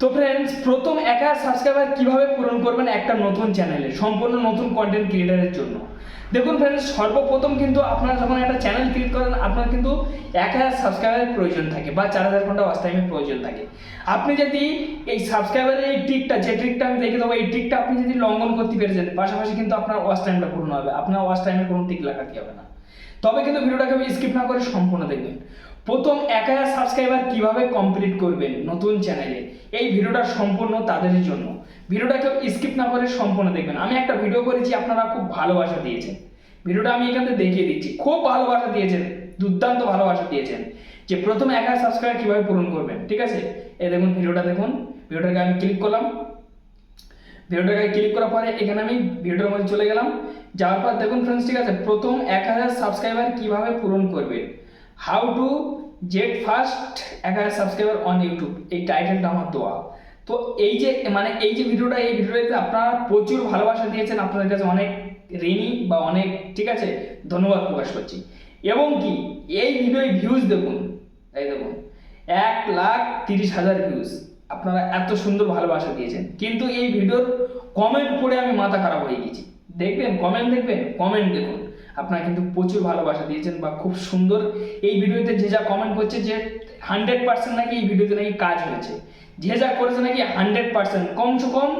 তো ফ্রেন্ডস প্রথম এক হাজার সাবস্ক্রাইবার কীভাবে পূরণ করবেন একটা নতুন চ্যানেলে সম্পূর্ণ নতুন কন্টেন্ট ক্রিয়েটারের জন্য। দেখুন ফ্রেন্ডস সর্বপ্রথম কিন্তু আপনারা যখন একটা চ্যানেল ক্রিয়েট করেন, আপনার কিন্তু এক হাজার সাবস্ক্রাইবারের প্রয়োজন থাকে বা চার হাজার ঘণ্টা ওয়াচ টাইমের প্রয়োজন থাকে। আপনি যদি এই সাবস্ক্রাইবারের এই ট্রিকটা যে ট্রিকটা আমি দেখে দেবো, এই ট্রিকটা আপনি যদি লঙ্ঘন করতে পেরেছেন, পাশাপাশি কিন্তু আপনার ওয়াচ টাইমটা পূর্ণ হবে। আপনার ওয়াচ টাইমের কোনো টিক লাগাতে হবে না। তবে কিন্তু ভিডিওটাকে স্কিপ না করে সম্পূর্ণ দেখবেন। প্রথম এক হাজার সাবস্ক্রাইবার কীভাবে কমপ্লিট করবেন নতুন চ্যানেলে এই ভিডিওটা সম্পূর্ণ তাদের জন্য। ভিডিওটা কেউ স্কিপ না করে সম্পূর্ণ দেখবেন। আমি একটা ভিডিও করেছি, আপনারা খুব ভালোবাসা দিয়েছেন। ভিডিওটা আমি এখান দেখিয়ে দিচ্ছি। খুব ভালোবাসা দিয়েছেন, দুর্দান্ত ভালোবাসা দিয়েছেন যে প্রথম এক হাজার সাবস্ক্রাইবার কীভাবে পূরণ করবেন, ঠিক আছে? এ দেখুন ভিডিওটা দেখুন। ভিডিওটাকে আমি ক্লিক করলাম। ভিডিওটাকে ক্লিক করার পরে এখানে আমি ভিডিওর মধ্যে চলে গেলাম। যাওয়ার পর দেখুন ফ্রেন্ডস ঠিক আছে? প্রথম এক হাজার সাবস্ক্রাইবার কীভাবে পূরণ করবে? হাউ টু জেট ফার্স্ট এক হাজার সাবস্ক্রাইবার অন ইউটিউব এই টাইটেলটা আমার দেওয়া। তো এই যে মানে এই যে ভিডিওটা এই ভিডিওটাতে আপনারা প্রচুর ভালোবাসা দিয়েছেন, আপনাদের কাছে অনেক ঋণী বা অনেক, ঠিক আছে, ধন্যবাদ প্রকাশ করছি। এবং কি, এই ভিডিওয় ভিউজ দেখুন, এই দেখুন, এক লাখ তিরিশ হাজার ভিউজ আপনারা এত সুন্দর ভালোবাসা দিয়েছেন। কিন্তু এই ভিডিওর কমেন্ট পড়ে আমি মাথা খারাপ হয়ে গেছি। দেখবেন কমেন্ট দেখবেন কমেন্ট দেখুন। আপনারা কিন্তু প্রচুর ভালোবাসা দিয়েছেন বা খুব সুন্দর এই ভিডিওতে যে যা কমেন্ট করছে যে হান্ড্রেড পার্সেন্ট নাকি এই ভিডিওতে নাকি কাজ হয়েছে। যে যা করেছে নাকি হান্ড্রেড পার্সেন্ট কমসে কম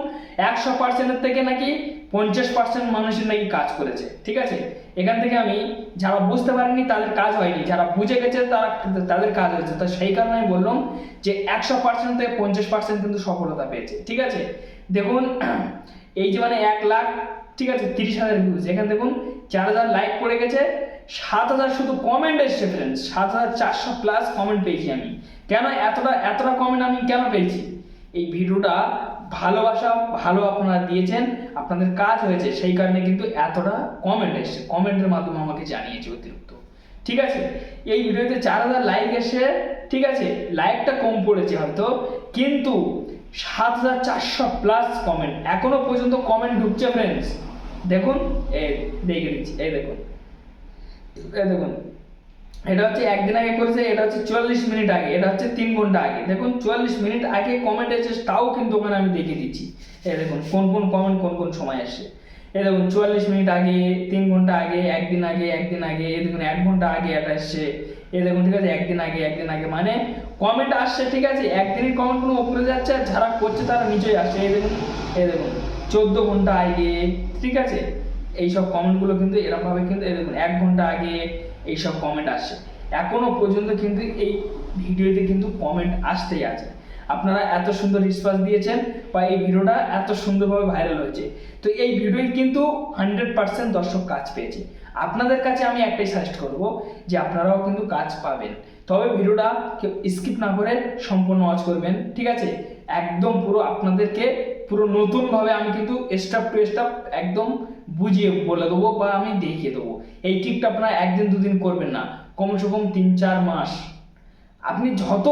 একশো পার্সেন্টের থেকে নাকি পঞ্চাশ পার্সেন্ট মানুষের নাকি কাজ করেছে, ঠিক আছে? এখান থেকে আমি যারা বুঝতে পারেনি তাদের কাজ হয়নি, যারা বুঝে গেছে তারা তাদের কাজ হয়েছে। তো সেই কারণে আমি বললাম যে একশো পার্সেন্ট থেকে পঞ্চাশ পার্সেন্ট কিন্তু সফলতা পেয়েছে, ঠিক আছে? দেখুন, এই যে মানে এক লাখ, ঠিক আছে, তিরিশ হাজার ভিউজ এখানে দেখুন চার হাজার লাইক পড়ে গেছে, সাত হাজার শুধু কমেন্ট এসছে ফ্রেন্ডস সাত হাজার চারশো প্লাস কমেন্ট পেয়েছি আমি। কেন এতটা এতটা কমেন্ট আমি কেন পেয়েছি? এই ভিডিওটা ভালোবাসা ভালো আপনারা দিয়েছেন, আপনাদের কাজ হয়েছে, সেই কারণে কিন্তু এতটা কমেন্ট এসছে। কমেন্টের মাধ্যমে আমাকে জানিয়েছে অতিরিক্ত। ঠিক আছে? এই ভিডিওতে চার হাজার লাইক এসে ঠিক আছে? লাইকটা কম পড়েছে হয়তো, কিন্তু সাত হাজার চারশো প্লাস কমেন্ট এখনও পর্যন্ত কমেন্ট ঢুকছে ফ্রেন্ডস দেখুন, এই দেখে দিচ্ছি, এই দেখুন। এই দেখুন, এটা হচ্ছে একদিন আগে করেছে, এটা হচ্ছে চুয়াল্লিশ মিনিট আগে, এটা হচ্ছে তিন ঘণ্টা আগে। দেখুন চুয়াল্লিশ মিনিট আগে কমেন্ট এসেছে তাও কিন্তু ওখানে আমি দেখিয়ে দিচ্ছি। এই দেখুন, কোন কোন কমেন্ট কোন কোন সময় আসছে এই দেখুন চুয়াল্লিশ মিনিট আগে, তিন ঘণ্টা আগে, একদিন আগে একদিন আগে, এই দেখুন, এক ঘণ্টা আগে এটা এসছে। এই দেখুন, ঠিক আছে, একদিন আগে একদিন আগে মানে কমেন্ট আসছে, ঠিক আছে, একদিনের কমেন্ট কোনো উপরে যাচ্ছে, আর যারা করছে তারা নিচেই আসছে। এই দেখুন এই দেখুন, চোদ্দ ঘণ্টা আগে ঠিক আছে? এইসব কমেন্টগুলো কিন্তু এরকমভাবে কিন্তু এক ঘণ্টা আগে এইসব কমেন্ট আসছে। এখনও পর্যন্ত কিন্তু এই ভিডিওতে কিন্তু কমেন্ট আসতেই আছে। আপনারা এত সুন্দর রেসপন্স দিয়েছেন বা এই ভিডিওটা এত সুন্দরভাবে ভাইরাল হয়েছে। তো এই ভিডিওয় কিন্তু হান্ড্রেড পার্সেন্ট দর্শক কাজ পেয়েছে। আপনাদের কাছে আমি একটাই সাজেস্ট করব যে আপনারাও কিন্তু কাজ পাবেন। তবে ভিডিওটা স্কিপ না করে সম্পূর্ণ ওয়াচ করবেন, ঠিক আছে? একদম পুরো আপনাদেরকে পুরো নতুনভাবে আমি কিন্তু স্টাপ টু স্টাপ একদম বুঝিয়ে বলে দেবো বা আমি দেখিয়ে দেবো। এই টিপটা আপনারা একদিন দুদিন করবেন না। কমসে কম তিন চার মাস। আপনি যত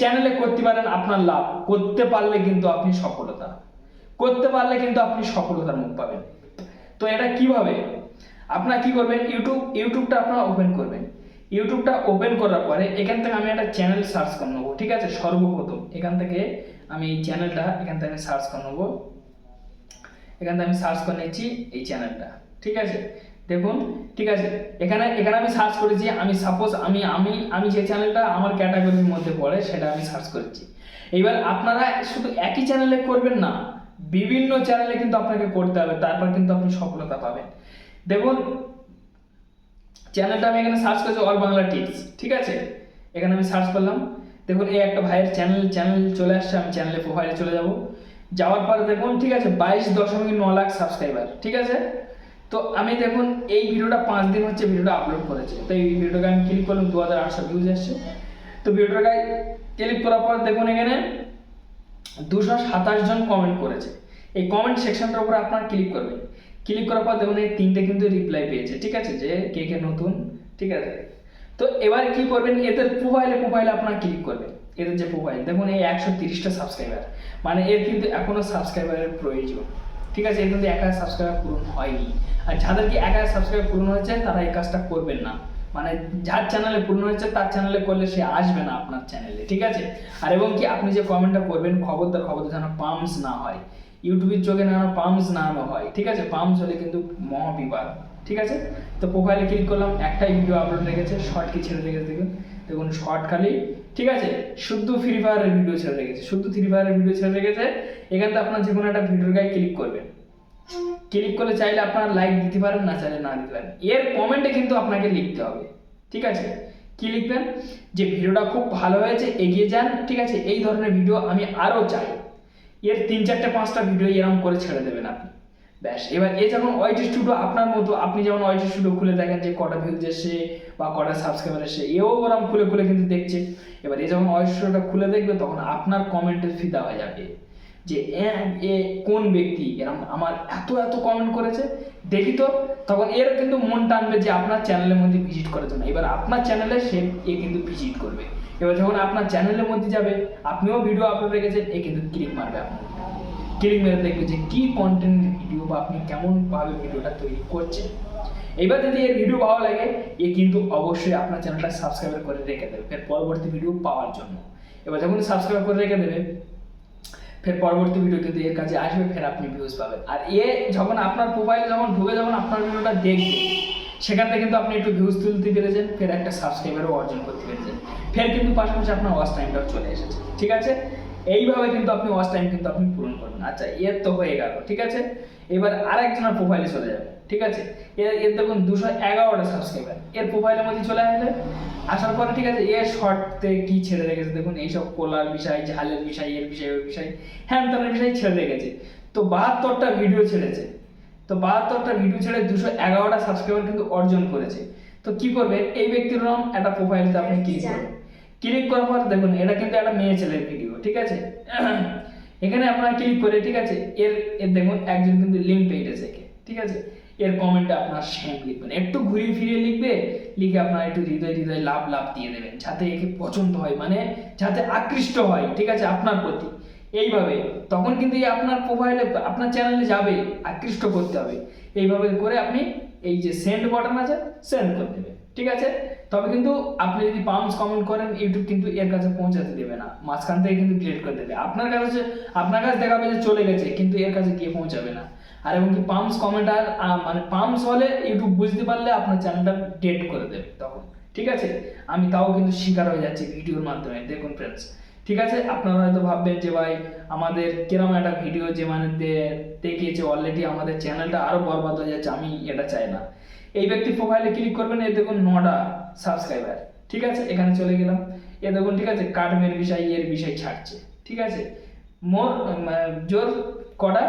চ্যানেলে করতে পারেন আপনার লাভ। করতে পারলে কিন্তু আপনি সফলতা। করতে পারলে কিন্তু আপনি সফলতার মুখ পাবেন। তো এটা কীভাবে? আপনার কি করবেন? ইউটিউব, ইউটিউবটা আপনারা ওপেন করবেন। ইউটিউবটা ওপেন করার পরে এখান থেকে আমি একটা চ্যানেল সার্চ করে নেব, ঠিক আছে? সর্বপ্রথম এখান থেকে আমি এই চ্যানেলটা এখান থেকে আমি সার্চ করে নেব। এখান থেকে আমি সার্চ করে নিচ্ছি এই চ্যানেলটা ঠিক আছে? দেখুন, ঠিক আছে? এখানে এখানে আমি সার্চ করেছি, আমি সাপোজ আমি আমি আমি যে চ্যানেলটা আমার ক্যাটাগরির মধ্যে পড়ে, সেটা আমি সার্চ করেছি। এইবার আপনারা শুধু একই চ্যানেলে করবেন না, বিভিন্ন চ্যানেলে কিন্তু আপনাকে করতে হবে, তারপর কিন্তু আপনি সফলতা পাবেন। দেখুন চ্যানেলটা আমি এখানে সার্চ করেছি অল বাংলা টিপস ঠিক আছে? এখানে আমি সার্চ করলাম। দেখুন, এই একটা ভাইয়ের চ্যানেল চ্যানেল চলে আসছে, আমি চ্যানেলে প্রোফাইলে চলে যাব। যাওয়ার পরে দেখুন, ঠিক আছে, বাইশ দশমিক ন লাখ সাবস্ক্রাইবার ঠিক আছে? তো আমি দেখুন, এই ভিডিওটা পাঁচ দিন হচ্ছে ভিডিওটা আপলোড করেছে। তো এই ভিডিওটাকে আমি ক্লিক করলাম, দু হাজার আটশো ভিউজ আসছে তো ভিডিওটাকে ক্লিক করার পর দেখুন এখানে দুশো সাতাশ জন কমেন্ট করেছে। এই কমেন্ট সেকশনটার উপরে আপনারা ক্লিক করবেন। ক্লিক করার পর দেখুন, এই তিনটে কিন্তু রিপ্লাই পেয়েছে, ঠিক আছে? যে কে কে নতুন, ঠিক আছে? তো এবার কি করবেন? এদের প্রোফাইলে প্রোফাইলে আপনারা ক্লিক করবেন। এদের যে প্রোফাইল দেখুন এই একশো তিরিশটা সাবস্ক্রাইবার মানে এর কিন্তু এখনও সাবস্ক্রাইবারের প্রয়োজন। ঠিক আছে? এর কিন্তু এক হাজার সাবস্ক্রাইবার পূরণ হয়নি। আর যাদেরকে এক হাজার সাবস্ক্রাইবার পূরণ হয়েছে, তারা এই কাজটা করবেন না। মানে যার চ্যানেলে পূর্ণ হয়েছে, তার চ্যানেলে করলে সে আসবে না আপনার চ্যানেলে ঠিক আছে? আর এবং কি আপনি যে কমেন্টটা করবেন, খবরদার খবরদার যেন পাম্পস না হয়। ইউটিউবের চোখে যেন পাম্পস না হয়। ঠিক আছে? পাম্পস হলে কিন্তু মহাবিবাদ। ঠিক আছে? তো প্রোফাইলে ক্লিক করলাম, একটাই ভিডিও আপলোড রেখেছে শর্ট কি ছেড়ে রেখেছে দেখুন। দেখুন শর্ট খালি, ঠিক আছে? শুদ্ধ ফ্রি ফায়ারের ভিডিও ছেড়ে রেখেছে শুদ্ধ ফ্রি ফায়ারের ভিডিও ছেড়ে রেখেছে এখান আপনার যে কোনো একটা ভিডিওর গায়ে ক্লিক করবেন। ক্লিক করলে চাইলে আপনার লাইক দিতে পারেন, না চাইলে না দিতে পারেন। এর কমেন্টে কিন্তু আপনাকে লিখতে হবে, ঠিক আছে? কি লিখবেন? যে ভিডিওটা খুব ভালো হয়েছে, এগিয়ে যান, ঠিক আছে? এই ধরনের ভিডিও আমি আরও চাই। এর তিন চারটে পাঁচটা ভিডিও এরকম করে ছেড়ে দেবেন আপনি। ব্যাস, এবার এ যখন ওয়াইটি স্টুডিও আপনার মতো, আপনি যেমন ওয়াইটি স্টুডিও খুলে দেখেন যে কটা ভিউজ এসে বা কটা সাবস্ক্রাইবার এসে এও ওরকম খুলে খুলে কিন্তু দেখছে। এবার এ যখন ওয়াইটি স্টুডিওটা খুলে দেখবে, তখন আপনার কমেন্টের ফিদা হয়ে যাবে। যে, এ কোন ব্যক্তি? এরম আমার এত এত কমেন্ট করেছে, দেখি তো। তখন এর কিন্তু মন টানবে যে, আপনার চ্যানেলের মধ্যে ভিজিট করার জন্য। এবার আপনার চ্যানেলে সে, এ কিন্তু ভিজিট করবে। এবার যখন আপনার চ্যানেলের মধ্যে যাবে, আপনিও ভিডিও আপলোড রেখেছেন, এ কিন্তু ক্লিক মারবে আপনার ক্লিক মেরে দেখবে যে কি কন্টেন্ট ভিডিও বা আপনি কেমন ভাবে ভিডিওটা তৈরি করছেন? এবার যদি এর ভিডিও ভালো লাগে, এ কিন্তু অবশ্যই আপনার চ্যানেলটা সাবস্ক্রাইব করে রেখে দেবে, ফের পরবর্তী ভিডিও পাওয়ার জন্য। এবার যখন সাবস্ক্রাইব করে রেখে দেবে, ফের পরবর্তী ভিডিও কিন্তু এর কাছে আসবে, ফের আপনি ভিউজ পাবেন। আর এ যখন আপনার প্রোফাইলে যখন ঢুকে যখন আপনার ভিডিওটা দেখবে, সেখান থেকে কিন্তু আপনি একটু ভিউজ তুলতে পেরেছেন, ফের একটা সাবস্ক্রাইবারও অর্জন করতে পেরেছেন। ফের কিন্তু পাশাপাশি আপনার ওয়াচ টাইমটাও চলে এসেছে, ঠিক আছে? এইভাবে কিন্তু আপনি ওয়াচ টাইম কিন্তু আপনি পূরণ করবেন আচ্ছা এর তো হয়ে গেল ঠিক আছে? এবার আরেকজনের প্রোফাইলে চলে যাবে ঠিক আছে? এর এর দেখুন দুশো এগারোটা সাবস্ক্রাইবার এর প্রোফাইলের মধ্যে চলে আসলে আসার পরে ঠিক আছে এর শর্টতে কি ছেড়ে রেখেছে? দেখুন এইসব কোলার বিষয় ঝালের বিষয় এর বিষয় ওর বিষয় হ্যান ত্যানের বিষয় ছেড়ে রেখেছে। তো বাহাত্তরটা ভিডিও ছেড়েছে। তো বাহাত্তরটা ভিডিও ছেড়ে দুশো এগারোটা সাবস্ক্রাইবার কিন্তু অর্জন করেছে। তো কি করবে? এই ব্যক্তির নাম একটা প্রোফাইলতে আপনি ক্লিক করবেন ক্লিক করার পর দেখুন এটা কিন্তু একটা মেয়ে ছেলের ভিডিও ঠিক আছে? এখানে আপনারা ক্লিক করে, ঠিক আছে, এর এর দেখুন, একজন কিন্তু লিঙ্ক পেয়েছে একে ঠিক আছে? এর কমেন্টে আপনার সেম লিখবেন। একটু ঘুরিয়ে ফিরিয়ে লিখবে, লিখে আপনার একটু হৃদয় হৃদয় লাভ লাভ দিয়ে দেবেন, যাতে একে পছন্দ হয় মানে যাতে আকৃষ্ট হয়, ঠিক আছে, আপনার প্রতি। এইভাবে, তখন কিন্তু এই আপনার প্রোফাইলে আপনার চ্যানেলে যাবে, আকৃষ্ট করতে হবে। এইভাবে করে আপনি এই যে সেন্ড বাটন আছে সেন্ড করে দেবেন, ঠিক আছে? তবে কিন্তু আপনি যদি পাম্পস কমেন্ট করেন ইউটিউব কিন্তু এর কাছে পৌঁছাতে দেবে না। মাঝখান থেকে কিন্তু ডিলিট করে দেবে। আপনার কাছে আপনার কাছে দেখাবে যে চলে গেছে, কিন্তু এর কাছে গিয়ে পৌঁছাবে না। আর এমনকি পাম্পস কমেন্ট আর মানে পাম্পস হলে ইউটিউব বুঝতে পারলে আপনার চ্যানেলটা ডেট করে দেবে তখন। ঠিক আছে? আমি তাও কিন্তু শিকার হয়ে যাচ্ছি ভিডিওর মাধ্যমে। দেখুন ফ্রেন্ডস ঠিক আছে? আপনারা হয়তো ভাববেন যে ভাই, আমাদের কিরম একটা ভিডিও যে মানে দেখিয়েছে অলরেডি আমাদের চ্যানেলটা আরও বরবাদ হয়ে যাচ্ছে, আমি এটা চাই না। এই ব্যক্তি প্রোফাইলে ক্লিক করবেন, এ দেখুন নটা সাবস্ক্রাইবার ঠিক আছে? এখানে চলে গেলাম। এ দেখুন, ঠিক আছে? কাটমের বিষয় এর বিষয় ছাড়ছে, ঠিক আছে? মোর জোর কটা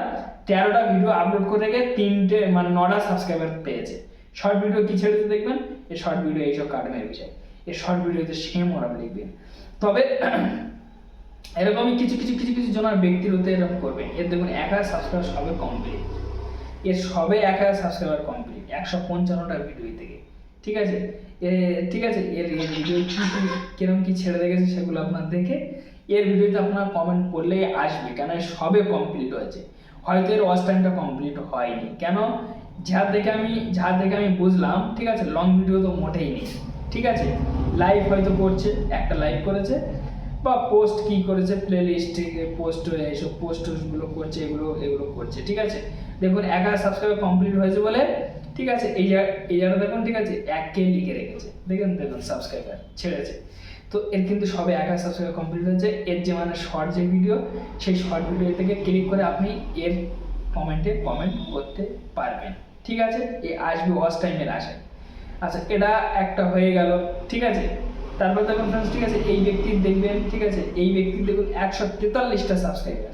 তেরোটা ভিডিও আপলোড করে গিয়ে তিনটে মানে নটা সাবস্ক্রাইবার পেয়েছে। শর্ট ভিডিও কি ছেড়েছে দেখবেন? এই শর্ট ভিডিও এইসব কাটমের বিষয়। এই শর্ট ভিডিওতে সেম ওরা লিখবেন। তবে এরকমই কিছু কিছু কিছু কিছু জনের ব্যক্তির হতে এরকম করবেন। এর দেখুন, এক হাজার সাবস্ক্রাইবার সবে কমপ্লিট এর সবে এক হাজার সাবস্ক্রাইবার কমপ্লিট একশো পঞ্চান্নটা ভিডিও থেকে। ঠিক আছে? এ, ঠিক আছে? এর এর ভিডিও কি কি কীরকম ছেড়ে রেখেছে সেগুলো আপনার দেখে, এর ভিডিওতে আপনার কমেন্ট করলেই আসবে কেন সবে কমপ্লিট হয়েছে। হয়তো এর ওয়াচ কমপ্লিট হয়নি। কেন? যা দেখে আমি যা দেখে আমি বুঝলাম, ঠিক আছে? লং ভিডিও তো মোটেই নেই। ঠিক আছে? লাইভ হয়তো করছে, একটা লাইভ করেছে। বা পোস্ট কি করেছে প্লে লিস্ট পোস্ট এইসব পোস্টগুলো করছে, এগুলো এগুলো করছে, ঠিক আছে? দেখুন, এক হাজার সাবস্ক্রাইবার কমপ্লিট হয়েছে বলে, ঠিক আছে? এই এই জায়গাটা দেখুন, ঠিক আছে? এক কে লিখে রেখেছে। দেখুন দেখুন সাবস্ক্রাইবার ছেড়েছে। তো এর কিন্তু সবে এক হাজার সাবস্ক্রাইবার কমপ্লিট হয়েছে। এর যে মানে শর্ট যে ভিডিও সেই শর্ট ভিডিও থেকে ক্লিক করে আপনি এর কমেন্টে কমেন্ট করতে পারবেন। ঠিক আছে? এ আসবে ওয়াচ টাইমের আশায় আচ্ছা এটা একটা হয়ে গেল, ঠিক আছে? তারপর দেখুন ফ্রেন্ডস ঠিক আছে, এই ব্যক্তির দেখবেন, ঠিক আছে, এই ব্যক্তির দেখুন একশো তেতাল্লিশটা সাবস্ক্রাইবার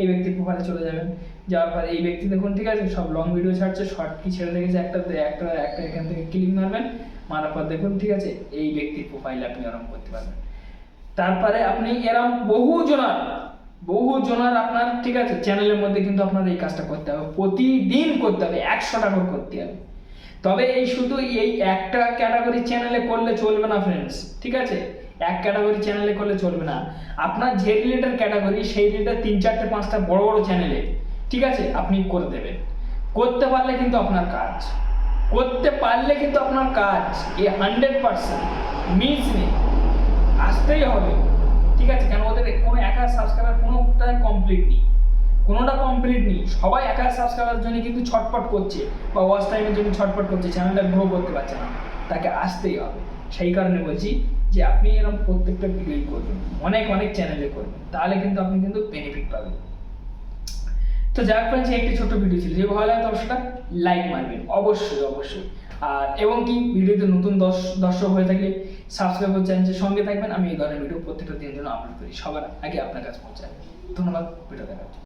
এই ব্যক্তির প্রোফাইলে চলে যাবেন। যাওয়ার পর এই ব্যক্তি দেখুন, ঠিক আছে, সব লং ভিডিও ছাড়ছে শর্ট কি ছেড়ে রেখেছে একটা একটা একটা এখান থেকে ক্লিক মারবেন, মারার পর দেখুন, ঠিক আছে, এই ব্যক্তির প্রোফাইলে আপনি আরম্ভ করতে পারবেন। তারপরে আপনি এরম বহু জনার বহু জনার আপনার, ঠিক আছে চ্যানেলের মধ্যে কিন্তু আপনার এই কাজটা করতে হবে। প্রতিদিন করতে হবে একশোটা করে করতে হবে। তবে এই শুধু এই একটা ক্যাটাগরি চ্যানেলে করলে চলবে না ফ্রেন্ডস ঠিক আছে? এক ক্যাটাগরি চ্যানেলে করলে চলবে না। আপনার যে রিলেটেড ক্যাটাগরি সেই রিলেটেড তিন, চারটে, পাঁচটা বড় বড় চ্যানেলে ঠিক আছে? আপনি করে দেবেন। করতে পারলে কিন্তু আপনার কাজ। করতে পারলে কিন্তু আপনার কাজ। এ হান্ড্রেড পার্সেন্ট মিস নেই। আসতেই হবে। ঠিক আছে? কেন? ওদের কোনো একা সাবস্ক্রাইবার কোনোটাই কমপ্লিট নেই। কোনোটা কমপ্লিট নেই। সবাই এক হাজার সাবস্ক্রাইবার জন্য কিন্তু ছটপট করছে বা ওয়াচ টাইমের জন্য ছটপট করছে চ্যানেলটা গ্রো করতে পারছে না। তাকে আসতেই হবে। সেই কারণে বলছি যে আপনি এরকম প্রত্যেকটা ভিডিওই করবেন। অনেক অনেক চ্যানেলে করবেন। তাহলে কিন্তু আপনি কিন্তু বেনিফিট পাবেন। তো যাক ফ্রেন্ডস একটি ছোট ভিডিও ছিল। যে ভালো লাগে সেটা লাইক মারবেন। অবশ্যই অবশ্যই। আর এবং কি ভিডিওতে নতুন দর্শ- দর্শক হয়ে থাকলে সাবস্ক্রাইব করে চ্যানেলের সঙ্গে থাকবেন। আমি এই ধরনের ভিডিও প্রত্যেকটা দিনের জন্য আপলোড করি। সবার আগে আপনার কাছে পৌঁছায়। ধন্যবাদ ভিডিও দেখার জন্য।